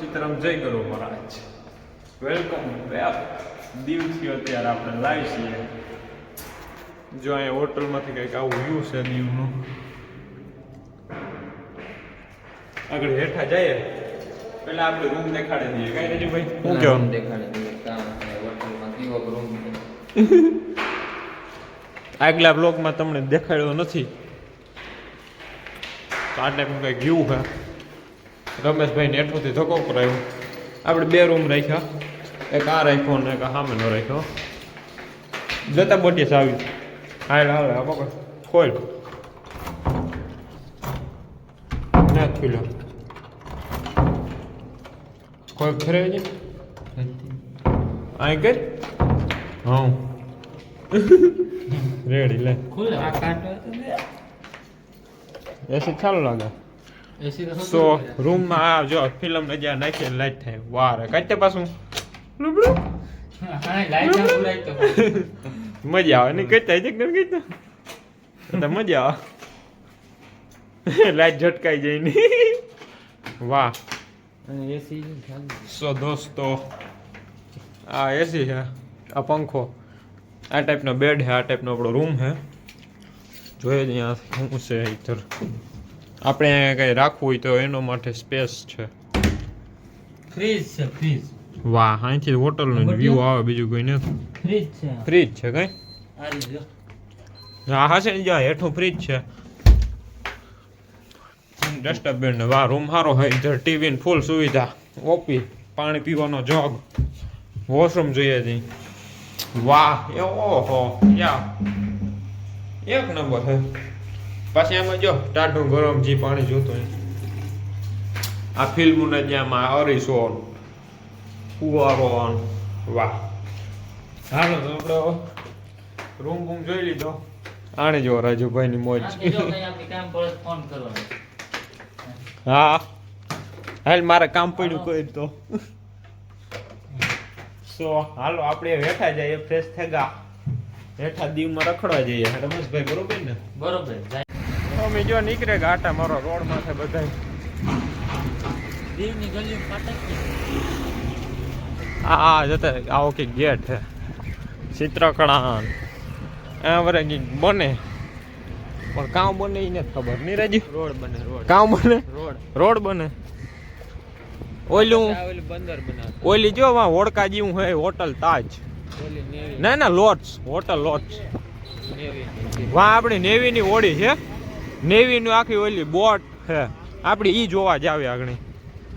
સીતારામ જય કરો મહારાજ. Welcome back દીવથી અત્યારે આપણે લાવી છીએ. જો અહીંયા હોટલમાંથી કંઈક આવું વ્યૂ છે દીવનું આગળ હેઠા જઈએ. પેલા આપણે રૂમ દેખાડી દઈએ. કઈ રજુ ભાઈ? શું કહેવાનું? દેખાડી દઈએ. હોટલમાં કેવો રૂમ આગલા બ્લોગમાં તમને દેખાડ્યો નથી. તો આ ટાઈપનું કંઈક વ્યૂ છે. રમેશભાઈને એટલુંથી ધક્કો કરાયો. આપણે બે રૂમ રાખ્યા. એક આ રાખ્યો ને એક સામેનો રાખ્યો. જતા બોટીએ આવી. હાલ હાલ પકડ. ખોલ. ના ખુલ્યો. કોઈ ખરે છે અહીં કર. હા રેડી લે. ખુલ્લે આ કાંટો એસી ચાલુ લાગે. સો રૂમમાં આ જો ફિલ્મ નજર નાખી લાઈટ થાય. વાહ રે કાઢતે પાછું? ના મજા આવે. નહીં કહેતા છે કે કહેતા મજા આવે. લાઈટ ઝટકાઈ જાય નહીં. વાહ. એસી સો દોસ્તો આ એસી છે. આ પંખો. આ ટાઈપનો બેડ છે આ ટાઈપનો આપણો રૂમ છે. જોઈએ જ અહીંયા શું છે ઇધર આપણે કંઈ રાખવું હોય તો એનો માટે સ્પેસ છે. ફ્રીજ છે ફ્રીજ વાહ અહીંથી હોટલનો વ્યૂ આવે બીજું કોઈ નથી. ફ્રીજ છે. ફ્રીજ છે કઈ? હા હા છે ને જ્યાં હેઠું ફ્રીજ છે. ડસ્ટબિન વાહ રૂમ સારો હોય ઇધર ટીવી ને ફૂલ સુવિધા. ઓપી પાણી પીવાનો જગ વોશરૂમ જોઈએ છે. વાહ એ ઓહો યા. એક નંબર છે. પાછી એમાં જો ટાઢું ગરમ જે પાણી જોતું હોય. આ ફિલ્મને જ્યાંમાં અરીસો કુવારો વાહ. હાલો તો આપણે રૂમ બૂમ જોઈ લીધો. આણે જો રાજુભાઈની મોજ. હા. હાલ મારે કામ પડ્યું કોઈ તો. સો હાલો આપણે બેઠા જઈએ ફ્રેશ થેગા. હેઠા દીવમાં રખડવા જઈએ. રમેશભાઈ બરોબર ને? બરોબર અમે જો નીકળે ગાટા મારો રોડ માથે બધાય. દીવની ગલીઓ આ આ જતા આવો કે ગેટ છે ચિત્રકળા આ વરે બને. પણ કામ બને એ નથી ખબર. નહીં રાજી? રોડ બને રોડ. કામ બને? રોડ. રોડ બને. ઓલું બંદર બનાવ ઓલી જો વા હોડકા જેવું હોય હોટલ તાજ. ના ના લોટ્સ. Hotel lots. વા આપણી નેવીની ઓડી છે. નેવીની આખી ઓલી બોટ હે આપણી એ જોવા જાવે આગળ.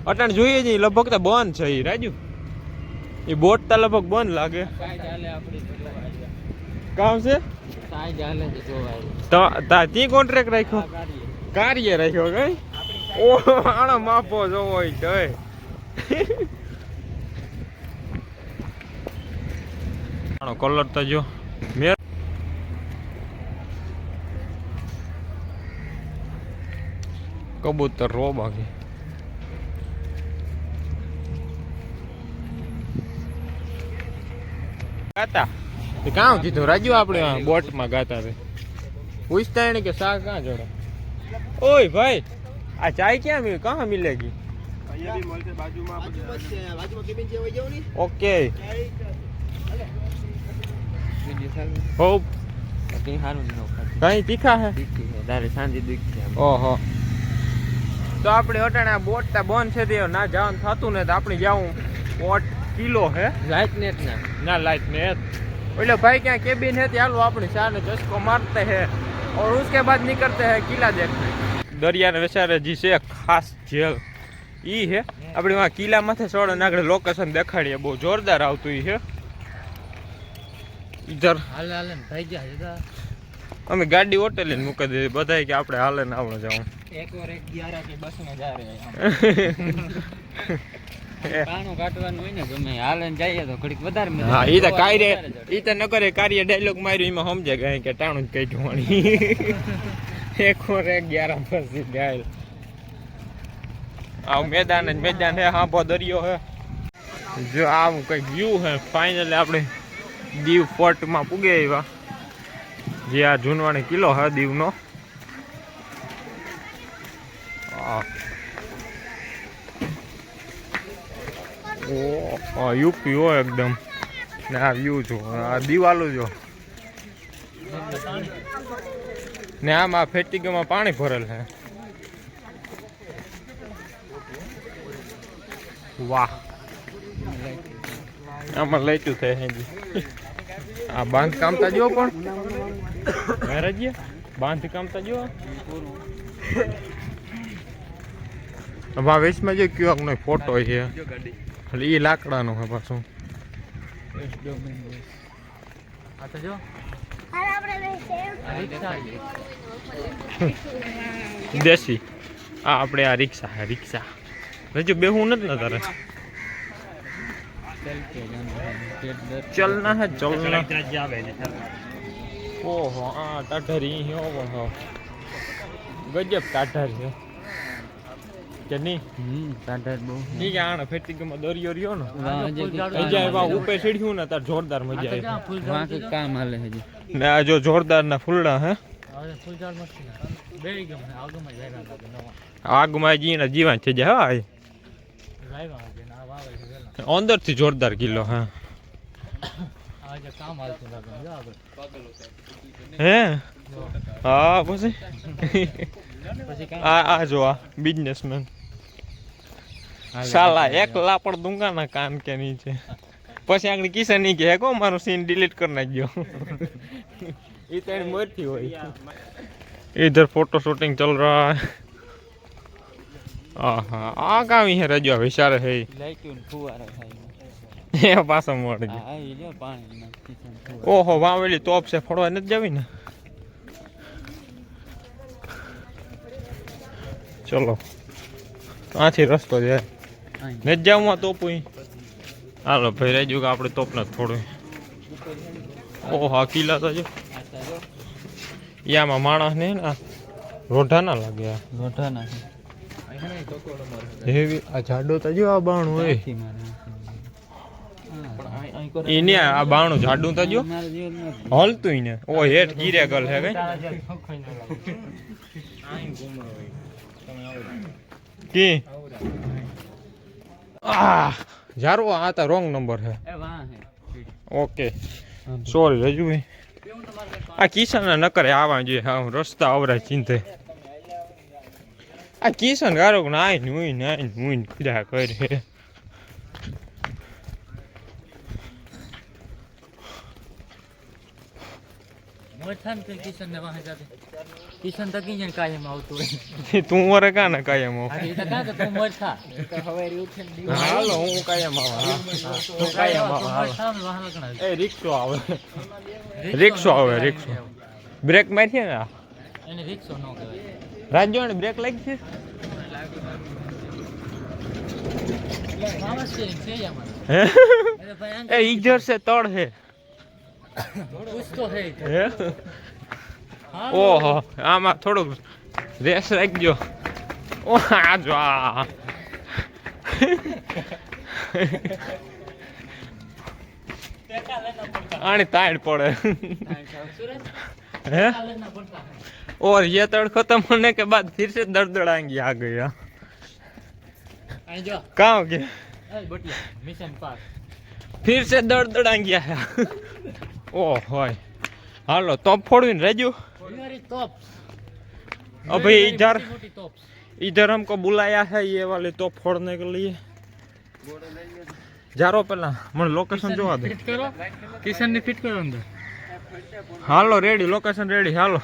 અટાણ જોઈએ જ લગભગ તો બંધ છે એ રાજુ. એ બોટ તો લગભગ બંધ લાગે. કામ છે? તો કોન્ટ્રાક્ટ રાખ્યો? કાર્ય રાખ્યો કઈ ઓ, આનો માપો જોવો આનો કલર તો જો. મેર કબૂતર રો બાકી ગાતા કામ કીધું? રાજુ આપણે બોટમાં ગાતા તે પૂછતા એને કે શા કાં જોડે? ઓય ભાઈ આ ચાય ક્યાં મિલ કहाँ મિલેગી ઓકે હોપ કઈ તીખા હે. ઓહો. તો આપણે અટાણા બોટ તા બંધ છે તે ના જવાનું થતું ને તો આપણે જાવું બોટ કિલો હે? લાઇટ નેટ ના. ના લાઇટ નેટ એટલે ભાઈ ક્યાં કેબિન હે ત્યાં આપણે ચા ને ચસ્કો મારતે હે. ઓર उसके બાદ निकलते હે કિલા દેખ દરિયા ને વેસારે જી છે ખાસ જેલ. ઈ હે. આપણે એમાં કિલ્લા માથે સોળ અને આગળ લોકેશન દેખાડીએ. બહુ જોરદાર આવતું ઈ હે. ઈધર હાલે હાલે ભાઈ ગયા અમે ગાડી હોટેલે મૂકી દીધી. બધાય કે આપણે હાલે ને આવડે જવાનું કે પાણું કાઢવાનું હોય ને ગમે હાલે જઈએ તો ઘડીક વધારે મજા હા. ઈ તો કાર્ય ઈ તો નકરે કાર્ય ડાયલોગ માર્યો એમાં સમજે ગઈ કે ટાણું જ કઈ જોવાની એક વાર એક ગ્યારા પછી ગાય આ મેદાન જ મેદાન હે હાંભો દરિયો હે. જો આવું કંઈક વ્યૂ હે ફાઇનલી આપણે દીવ ફોર્ટમાં પૂગે આવ્યા. જે આ જૂનવાણી કિલ્લો હે દીવનો. ઓ યુપી હો એકદમ. ને આ વ્યૂ જો, આ દિવાલો જો. ને આમ આ ફેટિગમાં પાણી ભરેલ છે. વાહ. આમાં લેચું થાય હેજી આ બાંધકામતા તા જો પણ. મહારાજી બાંધકામતા જો? હવે વેચમાં જે કયો આપણો ફોટો છે. એટલે એ લાકડાનો છે પાછું. દેશી. આ આપણે આ રિક્ષા રિક્ષા. રજુ બેહું નથી ને તારે? ચલના હે ચલના ઓહો, આ ટાઢરી હો હો ગજબ ટાઢર છે કે નહીં હમ સાડા બહુ ઈ કે આને ફેટિગમાં દરિયો રહ્યો ને. વાહ જે કે મજા આવ્યા ઉપર ચડ્યું ને તાર જોરદાર મજા આવી. વાહ કે કામ હાલે હજી. ને આ જો જોરદાર ના ફૂલડા હે? આગમાં જીને જીવાન થઈ જાય હા અંદરથી જોરદાર કિલ્લો હા. હે? હા પછી? આ આ જો આ બિઝનેસમેન સાલા એક લાપડ દૂંગા ના કાન કે નીચે પછી આગળ કિશન ની કે કો મારો સીન ડિલીટ કરી નાખજો એ તો એની મરથી હોય इधर फोटो शूटिंग चल रहा है आहा आ काम है रजो विचार है લાઈટ ફુવારો થાય ये पासा मोड़ गई હા એ લ્યો પાણી નાખી છે ફુવારો. ओहो वहाँ वाली तोप से फड़वा नहीं जावी ने चलो આથી રસ્તો છે અહીં. ને જાઉં તોપ હાલો ભાઈ રહેજો કે આપણે તોપ ને થોડું. ઓહો આ કિલ્લા તો જો. આ યામાં માણસ ને ના રોઢા ના લાગે આ. લોઢા નાખે આ જાડો તો જો આ બાણું હોય. એને આ બાણું જાડું તો જો. નથી. હલતું ને. ઓ હેઠ ગીરે ગલ હે કઈ કી? આ જારો આ તો રોંગ નંબર હે. એ વાહ હે. ઓકે. સોરી રજુ ભાઈ. આ કિશન ન કરે આવા જોઈએ હા રસ્તા અવરા ચિંતે આ કિશન ગારો નાઈ નુઈ નાઈ નુઈ કીધા કરે મોથાન કે કિશન ને વાહે જાતે. કિશન તકી જણ કાયમ આવતું હોય. તું વરે કા ને કાયમ આવ? આ રીતે કાં તું મોથા તો હવે ઉઠીને દીવા. હાલો હું કાયમ આવ હા. કાયમ આવ. હાલો. સામે વાહ લગણા એ રિક્ષો આવે. રિક્ષો આવે રિક્ષો. બ્રેક મારી ને. એને રિક્ષો ન કહેવાય. રાજ્યો ને બ્રેક લાગી છે? છે? એ ઈજર છે તળ હે. कुछ तो है હે हाँ ઓહો આમાં થોડુંક રેસ રાખજો ઓ આ જો આ આની તાણ પડે હે और ये तड़ खत्म होने के बाद फिर से दड़दड़ाएंगे आ गया અહીં જો कहाँ हो गया એ બટિયા મિશન પાસ फिर से दड़दड़ाएंगे आया ओ होय हालो तोप फोड़वीन रेजू वेरी टॉप अभी इधर मोटी टॉप इधर हमको बुलाया है ये वाले तोप फोड़ने के लिए जारो पहला मन लोकेशन જોવા દે ફિટ કરો કિશન ને ફિટ કરો અંદર હાલો રેડી લોકેશન રેડી હાલો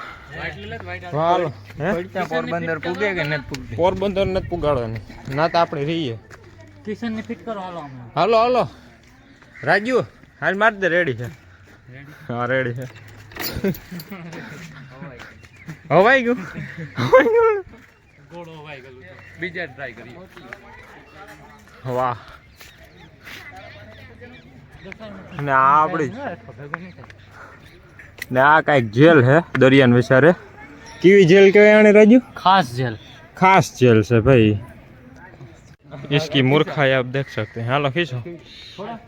હાલો હે પોરબંદર પૂગે કે નથી પૂગતી પોરબંદર નથી પુગાડવાની ના તો આપણે રહીએ કિશન ને ફિટ કરો હાલો હમણાં હાલો હાલો રાજુ હાલ માર દે રેડી છે હા રેડી છે હવાઈ ગયું હવાઈ ગયું ગોળો વાઈ ગયું બીજા ટ્રાય કરીએ વાહ ને આ આપણી ને આ કાંઈક જેલ હે દરિયાન વિચારે કેવી જેલ કહેવાય આને રાજુ खास जेल खास जेल से भाई इसकी मूर्खाई आप देख सकते हैं हालो खींचो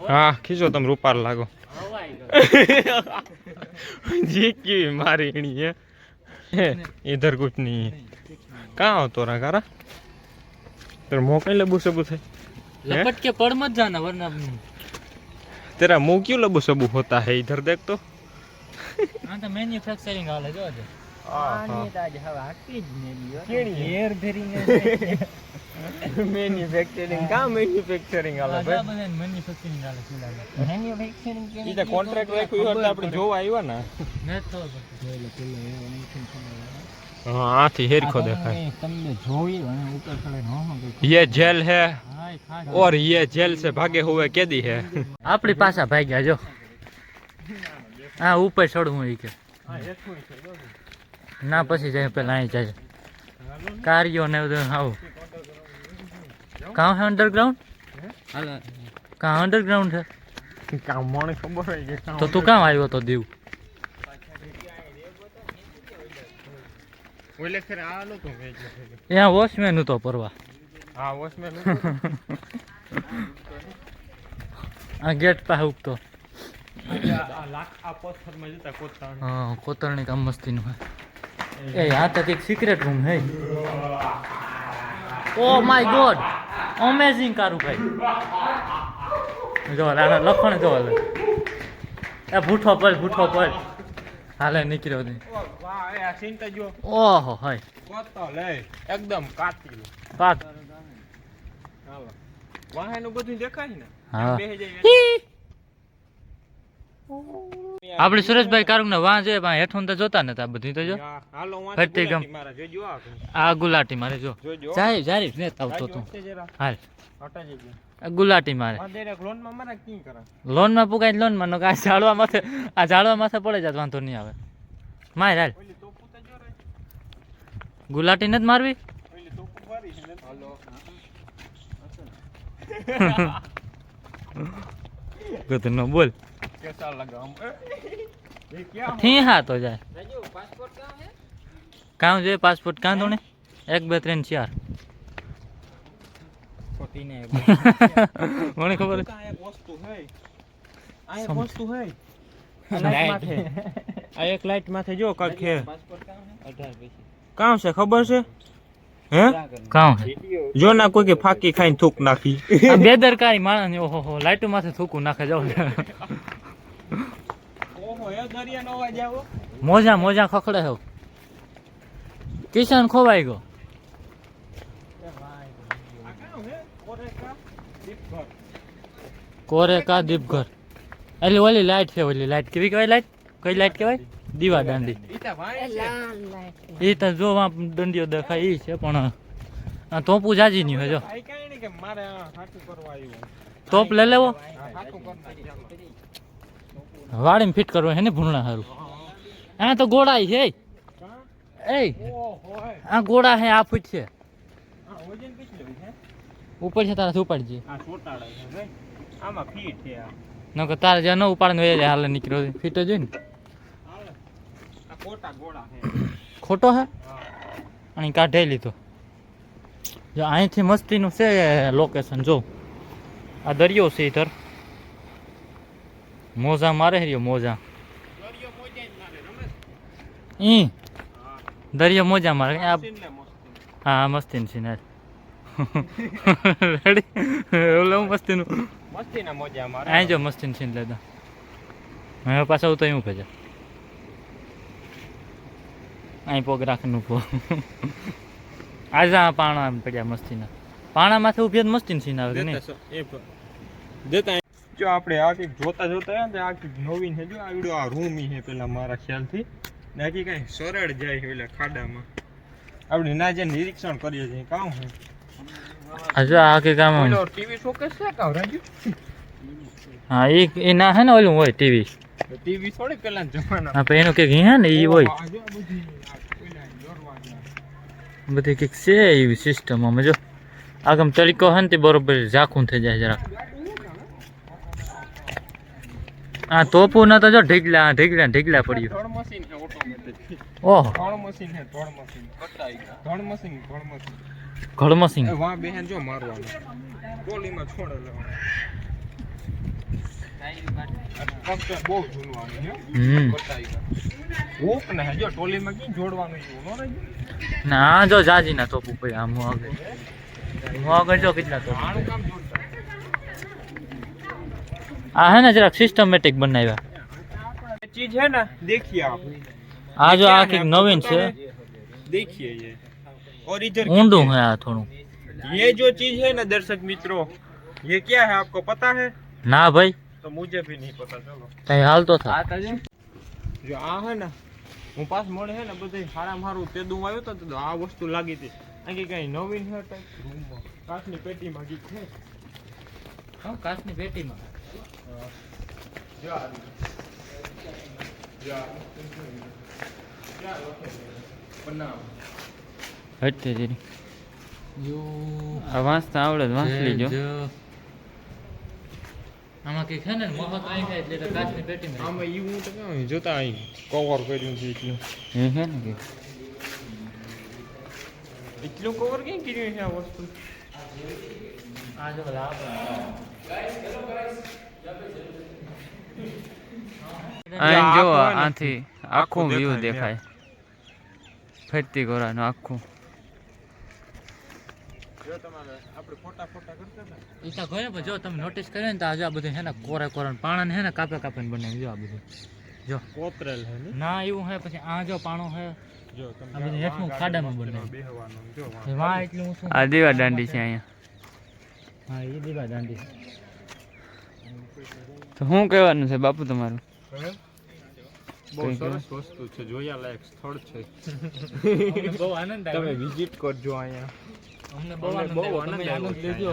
हाँ खींचो तुम रूपार लागो जी की मारी इणी है है, इधर कुछ नहीं है कहाँ हो तोरा कारा तेरे मोह कहीं ले बुसे बुसे लपट के पड़ मत जाना वरना तेरा मुंह क्यों लबू सबू होता है इधर देख तो हाँ तो मैन्युफैक्चरिंग हाले जो આજે આની તો આજે હવે હાકી જ નહીં લ્યો. કેણી? ઘેર ભરીને મેન્યુફેક્ચરિંગ કા મેન્યુફેક્ચરિંગ આલે ભાઈ બધા મેન્યુફેક્ચરિંગ આલે છે લાગે મેન્યુફેક્ચરિંગ કે ઈ કોન્ટ્રાક્ટ રાખ્યો એટલે આપણે જોવા આવ્યા ને ને તો જોઈ લે પેલો એ ઓનિશન હા આથી હેરખો દેખાય તમને જોઈ અને ઉપર ચડે નો યે જેલ હે ઓર યે જેલ સે ભાગે હુએ કેદી હે આપણી પાછા ભાગ્યા જો હા ઉપર ચડવું ઈ કે ના પછી જાય પેલા અહીં જાય કાર્યો ને બધું આવું કાં છે અંડરગ્રાઉન્ડ કાં અંડરગ્રાઉન્ડ છે કામ મને ખબર હોય કે તો તું કામ આવ્યો તો દીવ? ઓલે ખરે આ વોચમેન હતો પરવા. હા વોચમેન આ ગેટ પાસે ઉગતો. આ લાખ આ પથ્થરમાં જતા કોતા હા કોતરણી કામ મસ્તીનું નું એ આ તો એક સિક્રેટ રૂમ હે. ઓ માય ગોડ અમેઝિંગ કારું ભાઈ. જો આના લખણ જો હાલે. એ ભૂઠો પડ ભૂઠો પર હાલે નીકળ્યો નહીં. ઓહો હાય. એકદમ કાતી. પાક હાલો બધું દેખાય ને? હા. આપણે સુરેશભાઈ કારુંગ ને વાં જોઈએ પણ હેઠું તો જોતા નતા બધી તો જો. ફરતી ગમ. આ ગુલાટી મારે જો. જાય જારી ને આવતો તું. હાલ. ગુલાટી મારે. લોનમાં પુગાય લોનમાં આ ઝાડવા માથે આ ઝાડવા માથે પડે જાત વાંધો નહીં આવે. માર હાલ. ગુલાટી નથી મારવી? ગધનો બોલ. એ ક્યાં થી હા તો જાય કામ જોઈએ પાસપોર્ટ કાં તો ને એક બે ત્રણ ચાર. મને ખબર આ એક વસ્તુ હે? આ એક સમ- વસ્તુ હે? આ લાઈટ માથે. જો છે. કામ છે? ખબર છે? હે? કામ હે? જો ના કોઈ કે ફાકી ખાઈને થૂક નાખી. આ બેદરકારી માણસ ઓહો હો લાઈટો માથે થૂકું નાખે જાવ ઓહો એ દરિયાનો અવાજ આવો મોજા મોજા ખખડે હો. કિશન ખોવાઈ ગયો. દીપઘર કોરે કા દીપઘર. એટલે ઓલી લાઈટ છે ઓલી લાઈટ. કેવી કહેવાય લાઈટ? કઈ લાઈટ કહેવાય? દીવા દાંડી. એ તો જો દંડીઓ દેખાય એ છે પણ આ તોપું જાજી નહીં હોય જો. તોપ લઈ લેવો. વાડીમાં ફિટ કરવા હે ને ભૂંડા હારું? આ તો ગોળા છે એ આ ગોળા હે, આ ફૂટ છે. ઉપર છે તારા ઉપાડજે. આમાં ફીટ છે તારે જ્યાં ન ઉપાડે વહી હાલે નીકળ્યો છે. ફિટ જ હોય ને? ખોટો હે? અહીં કાઢે લીધો. જો અહીંથી મસ્તીનું છે લોકેશન જો. આ દરિયો છે ઇધર મોજા મારે રહ્યો મોજા. ઈ? દરિયો મોજા મારે. આ સીનને મસ્તી સિનાર ને. રેડી ઓલું મસ્તીનું? મસ્તીના મોજા મારે. અહીં જો મસ્તીનું સીન લેતા હવે પાછા ઉતો એવું ભેજા અહીં પોગ રાખીને ઊભો આજે આ પાણા પડ્યા મસ્તીના. પાણા માથે ઊભી મસ્તી ને સીન આવે પ- દેતા જો આપણે આ કંઈક જોતા જોતા ને આ કંઈક નવીન છે જો આવડો આ રૂમ છે પેલા મારા ખ્યાલથી. બાકી કાંઈ સરળ જાય છે પેલા ખાડામાં. આપણે ના જે નિરીક્ષણ કરીએ છીએ કામ છે હજુ આ કે કામ ટીવી શોકેસ છે કાં રાજુ? હા એ એ ના હે ને ઓલું હોય ટીવી. ટીવી થોડી પેલા જમાના હા એનું કંઈક હે ને એ હોય. આ જો આ બધી આ બધી કંઈક છે એવી સિસ્ટમ અમે જો. આગમ તરીકો હે ને તે બરોબર ઝાખું થઈ જાય જરાક. આ તોપું ના તો જો ઢીકલા ઢીકલા ઢીકલા પડ્યું. ત્રણ મશીન છે ઓટોમેટિક ઓહો. ત્રણ મશીન છે ત્રણ મશીન. કટાઈ ગયા. ધોળ મશીન ત્રણ મશીન. ઘડમસિંગ એ વા બેહેન જો મારવાનું. ગોલીમાં છોડ લેવાનું. ને હે, જો ટોલીમાં ક્યાં જોડવાનું એવું ના આ જો જાજી ના તોપું પડ્યા આમ આગળ. જો કેટલા તો કામ આ હે ને જરાક સિસ્ટમેટિક બનાવ્યા चीज है ना देखिए आप આ જો क्या આ है કંઈક आपको નવીન पता છે है? देखिए ये और इधर ઊંડું હે આ થોડું ये जो चीज है ना दर्शक मित्रों ये क्या है आपको पता है ના ભાઈ तो मुझे भी नहीं पता चलो કઈ હાલતો થા જો આ હે ને હું પાસ મળે હે ને બધે હારા મારું તેદું આવ્યો તો તો આ વસ્તુ લાગી હતી આ કે કઈ નવીન હે ટાઈપ રૂમમાં કાચની પેટીમાં ગીત છે કાચની પેટીમાં જો આ રહ્યું. જો. આ. હટતે જરી આ વાંચતા આવડે વાંચી લેજો આમાં કંઈક છે ને મોહક એટલે તો કાચની પેટીમાં આમાં ઈ હું તો કહું જોતા અહીં કવર કર્યું છે એટલું. હે ને કે. એટલું કવર કેમ કર્યું છે આ વસ્તુ? આ જો હે ને, આથી આખું વ્યૂ દેખાય, ફરતી ગોરાનું આખું. જો તમે નોટિસ કર્યો ને તો આજે આ બધું છે ને કોરે કોરે પાણા છે ને કાપે કાપીને બનાવી જો આ બધું. જો. કોતરેલ છે ના? એવું હે પછી આ જો પાણો હે આ બધું હેઠું ખાડામાં બનાવ્યું. બેહવાનું જો વાહ એટલું ઊંચું આ દીવા દાંડી છે અહીંયા. હા એ દીવા દાંડી તો શું કહેવાનું છે બાપુ તમારું? બહુ સરસ વસ્તુ છે જોયા લાયક સ્થળ છે. બહુ આનંદ તમે વિઝિટ કરજો અહીંયા. અમને બહુ આનંદ બહુ આનંદ લેજો.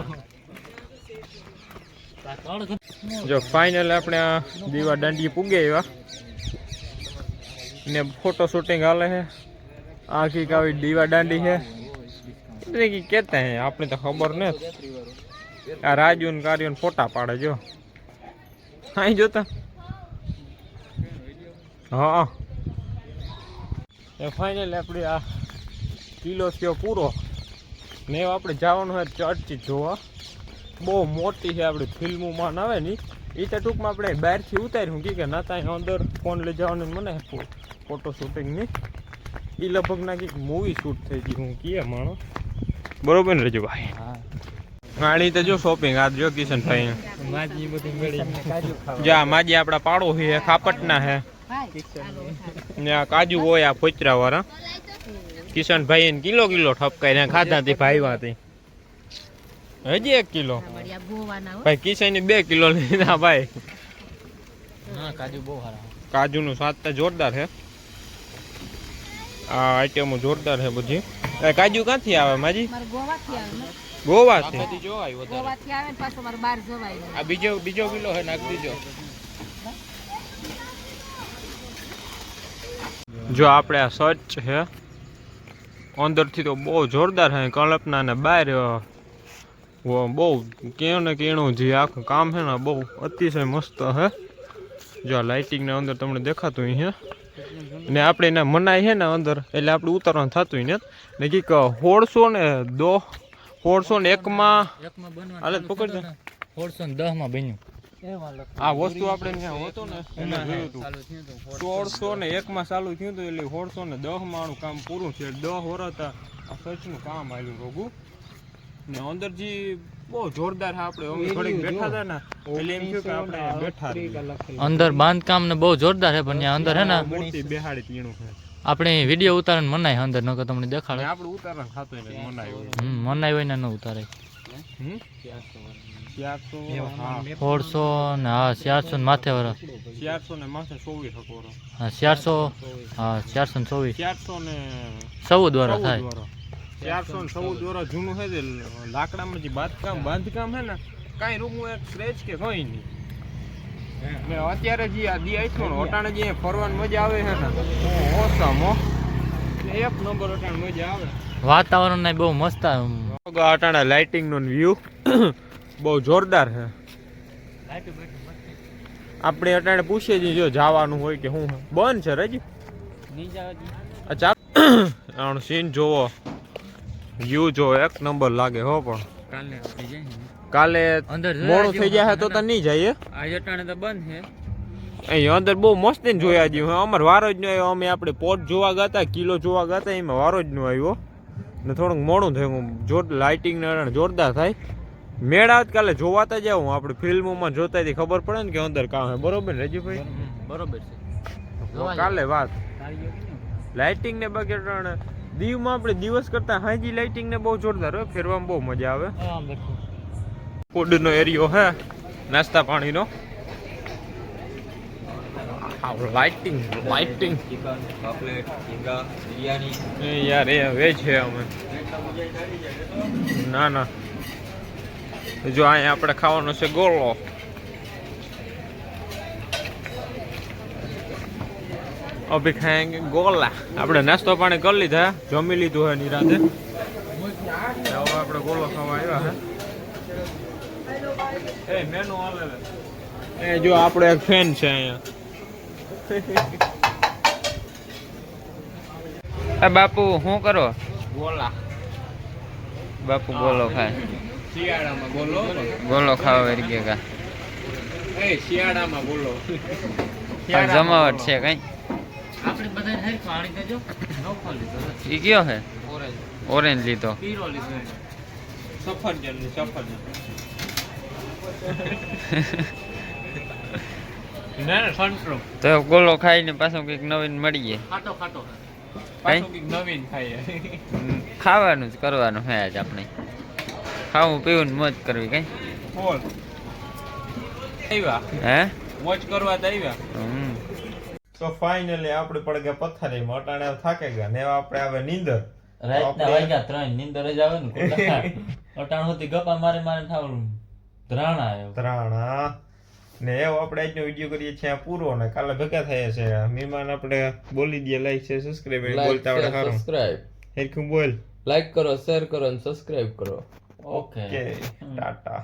જો ફાઇનલ આપણે આ દીવા દાંડી પૂગે એવા. ને ફોટો શૂટિંગ હાલે છે. આખી કાવી દીવા દાંડી છે. એટલે કે કેતા હે આપણે તો ખબર ને આ રાજુ ને કાર્યો ફોટા પાડે જો. અહીં જોતા હા એ ફાઇનલ આપણે આ કિલો થયો પૂરો. ને આપણે જવાનું હોય ચર્ચ જોવા બહુ મોટી છે આપણી ફિલ્મોમાં આવે ને એ તો ટૂંકમાં આપણે બહારથી ઉતાર્યું કે કે નતા અહીં અંદર ફોન લઈ જવાનું મને ફોટો શૂટિંગની એ લગભગ ના કંઈક મૂવી શૂટ થઈ ગઈ હું કીએ માણો. બરોબર ને રજુભાઈ? ગાડી તો જો શોપિંગ આ જો કિશનભાઈ માજી બધી મળી. જા માજી આપડા પાડો છે ખાપટના હે ને આ કાજુ હોય આ ફોચરા વાળા કિશનભાઈ ને કિલો કિલો ઠપકાઈ ને ખાધા હતી ભાઈ વાતી હજી એક કિલો? ભાઈ કિશન બે કિલો લીધા ભાઈ. કાજુ બહુ સારા. કાજુનું સ્વાદ તો જોરદાર છે. આ આઈટમો જોરદાર છે બધી. કાજુ ક્યાંથી આવે માજી? ગોવાથી આવે ગોવાથી. ગોવાથી આવે ને પાછો મારે બહાર જવાય. આ બીજો બીજો કિલો હે નાખ દીજો. જો આપણે આ સચ છે અંદરથી તો બહુ જોરદાર છે કલ્પના ને બહાર બહુ કેવું ને કેણું જે આખું કામ છે ને બહુ અતિશય મસ્ત છે જો આ લાઇટિંગ ને અંદર તમને દેખાતું છે ને આપણે એને મનાય છે ને અંદર એટલે આપણે ઉતરવાનું થતું ને. ને કંઈક સોળસો ને દો સોળસો ને એકમાં હાલે ચાલુ પકડજે. થતું ને, સોળસો ને દહમાં બન્યું. આ વસ્તુ આપણે ત્યાં હતું ને. એમાં જોયું હતું. સોળસો ને એક માં ચાલુ થયું હતું એટલે સોળસો ને દહ માણું કામ પૂરું છે દહ વરસ આ સચનું કામ આવ્યું રોગું. ને અંદર જે બહુ જોરદાર છે આપણે અમે થોડીક બેઠા હતા ને એટલે એમ થયું કે આપણે બેઠા અંદર બાંધકામ ને બહુ જોરદાર છે પણ ત્યાં અંદર હે ને મૂર્તિ બેહાડી પીણું છે. આપણે વીડિયો ઉતારીને મનાય અંદર નકર તમને દેખાડે. આપણે ઉતારણ ખાતો એટલે મનાયું મનાય હોય ને ન ઉતારે. હમ? ચારસો સોળસો ને હા ચારસો ને માથે વર. ચારસો ને માથે ચોવીસ હા ચારસો હા ચારસો ને ચોવીસ ચારસો ને ચૌદ વર થાય. ચારસો ને ચૌદ વર જૂનું છે લાકડામાં જે બાંધકામ બાંધકામ છે ને કાંઈ રૂમ એક સ્ક્રેચ કે કંઈ નહીં. ને અત્યારે જે આ દી આઈસો ને અટાણે જે ફરવાની મજા આવે છે ને ઓસમ હો. એક નંબર અટાણે મજા આવે. વાતાવરણ ને બહુ મસ્ત આમ. અટાણે લાઇટિંગ નો વ્યૂ બહુ જોરદાર છે. આપણે અટાણે પૂછીએ છીએ જો જવાનું હોય કે હું. બંધ છે રજી? ચાલ. આનો સીન જોવો. વ્યૂ જો એક નંબર લાગે હો પણ. કાલે આપણે જઈએ. કાલે મોડું થઈ જાય તો તો નહીં જાય આજે અટાણે તો બંધ છે. અહીં અંદર બહુ મસ્તી ને જોયા જેવું અમાર વારો જ ન આવ્યો. અમે આપણે પોટ જોવા ગયા કિલો જોવા ગયા હતા એમાં વારો જ ન આવ્યો. ને થોડુંક મોડું થયું. જોર લાઇટિંગ ને જોરદાર થાય. મેળ આવતકાલે જોવાતા જાવ આપણે ફિલ્મોમાં જોતા હતી ખબર પડે ને કે અંદર કામ હોય બરોબર ને રજીભાઈ? બરોબર છે. કાલે વાત. લાઇટિંગ ને? બગેટ દીવમાં આપણે દિવસ કરતા હાજી લાઇટિંગ ને બહુ જોરદાર હોય ફેરવામાં બહુ મજા આવે. ફૂડનો એરિયો હે, નાસ્તા પાણીનો. લાઇટિંગ લાઇટિંગ યાર, એ હવે છે અમે. ના ના. જો અહીંયા આપણે ખાવાનો છે ગોળો અભી ખાયંગે ગોલા. આપણે નાસ્તો પાણી કરી લીધા, જમી લીધું હે નિરાતે. હવે આપણે ગોળો ખાવા આવ્યા હે. એ મેનુ આવે એ જો આપણો એક ફેન છે અહીંયા. આ બાપુ શું કરો? બોલા. બાપુ બોલો ખાય. શિયાળામાં બોલો. બોલો ખાવા વળી ગયા એ શિયાળામાં બોલો. જમાવટ છે કઈ? આપણે બધા હે પાણી દેજો નોખો લીધો. ઈ કયો હે? ઓરેન્જ ઓરેન્જ લીધો. પીરો લીધો સફરજન સફરજન. તો ગોલો ખાઈને પાછો કંઈક નવીન મળીએ. ખાટો ખાટો. પાછું કંઈક નવીન ખાઈએ. ખાવાનું જ કરવાનું હે આજ આપણે. ખાવું પીવું મોજ કરવી કઈ? બોલ. આવ્યા હે? મોજ કરવા તો આવ્યા હમ. તો ફાઇનલી આપણે પડ ગયા પથ્થરીમાં અટાણે થાકે ગયા ને હવે આપણે આવે નીંદર. રાતના વાગ્યા ત્રણ નીંદર જ આવે ને અટાણ હોતી ગપ્પા મારે મારે થાવ ધ્રાણા આવ્યો ત્રણ. ને એવો આપણે આજનો વીડિયો કરીએ છીએ આ પૂરો ને કાલે ભેગા થયા છે. મહેમાન આપણે બોલી દઈએ લાઈક છે સબસ્ક્રાઇબ બોલતા આવડે સારું. સબસ્ક્રાઇબ હેરખું બોલ. લાઈક કરો શેર કરો અને સબસ્ક્રાઇબ કરો. Okay tata